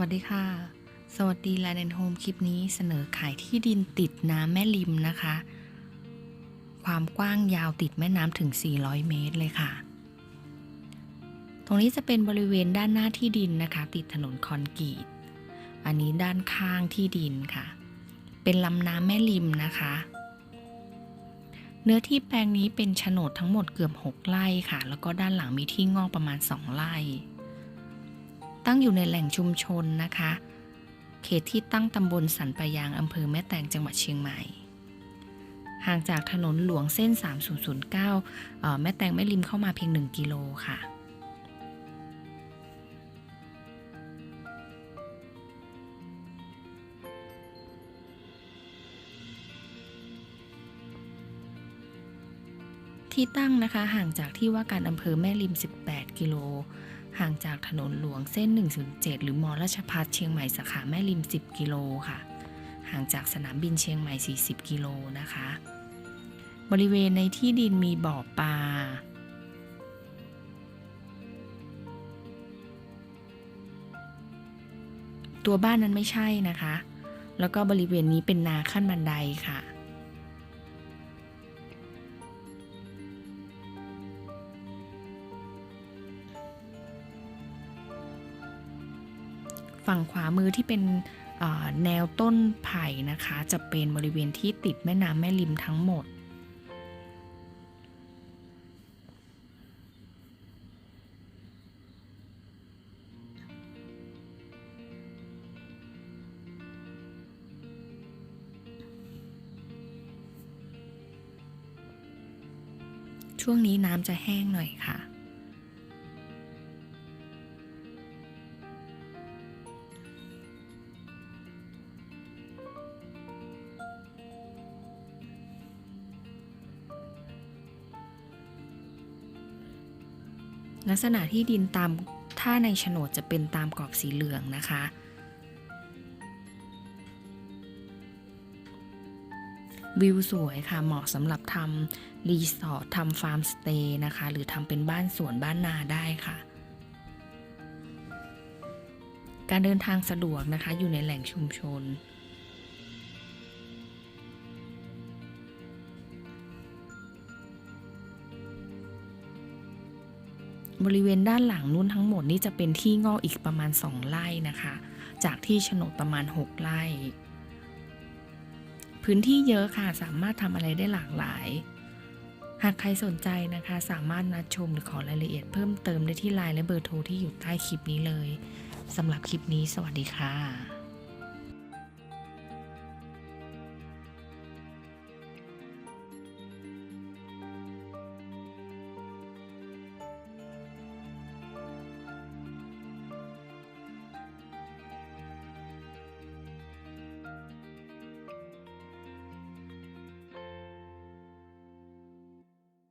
วัสดีค่ะ สวัสดีแลนด์โฮมคลิปนี้เสนอขายที่ดินติดน้ำแม่ริมนะคะ ความกว้างยาวติดแม่น้ำถึง 400 เมตรเลยค่ะ ตรงนี้จะเป็นบริเวณด้านหน้าที่ดินนะคะ ติดถนนคอนกรีต อันนี้ด้านข้างที่ดินค่ะ เป็นลำน้ำแม่ริมนะคะ เนื้อที่แปลงนี้เป็นโฉนดทั้งหมดเกือบ 6 ไร่ค่ะ แล้วก็ด้านหลังมีที่งอกประมาณ 2 ไร่ ตั้งอยู่ในแหล่งชุมชนนะคะ เขตที่ตั้งตำบลสันปะยางอำเภอแม่แตงจังหวัดเชียงใหม่ ห่างจากถนนหลวงเส้น 3009เอ่อแม่แตงแม่ริมเข้ามาเพียง 1 กิโลค่ะที่ตั้งนะคะห่างจากที่ว่าการอำเภอแม่ริม 18 กิโล ห่างจากถนนหลวงเส้น 107 หรือมอราชพัฒเชียงใหม่สาขาแม่ริม 10 กิโลค่ะ ห่างจากสนามบินเชียงใหม่ 40 กิโลนะคะ บริเวณในที่ดินมีบ่อปลาตัวบ้านนั้นไม่ใช่นะคะ แล้วก็บริเวณนี้เป็นนาขั้นบันไดค่ะ ฝั่งขวามือที่เป็นแนวต้นไผ่นะคะ จะเป็นบริเวณที่ติดแม่น้ำแม่ริมทั้งหมด ช่วงนี้น้ำจะแห้งหน่อยค่ะ ลักษณะที่ดินตามถ้าในโฉนดจะเป็นตามกรอบสีเหลืองนะคะ วิวสวยค่ะเหมาะสำหรับทำรีสอร์ททำฟาร์มสเตย์นะคะ หรือทำเป็นบ้านสวนบ้านนาได้ค่ะ การเดินทางสะดวกนะคะอยู่ในแหล่งชุมชน บริเวณด้านหลังนู้นทั้งหมดนี่จะเป็นที่งอกอีกประมาณ 2 ไร่นะคะ จากที่โฉนดประมาณ 6 ไร่ พื้นที่เยอะค่ะสามารถทำอะไรได้หลากหลาย หากใครสนใจนะคะ สามารถนัดชมหรือขอรายละเอียดเพิ่มเติมได้ที่ไลน์และเบอร์โทรที่อยู่ใต้คลิปนี้เลยสำหรับคลิปนี้สวัสดีค่ะ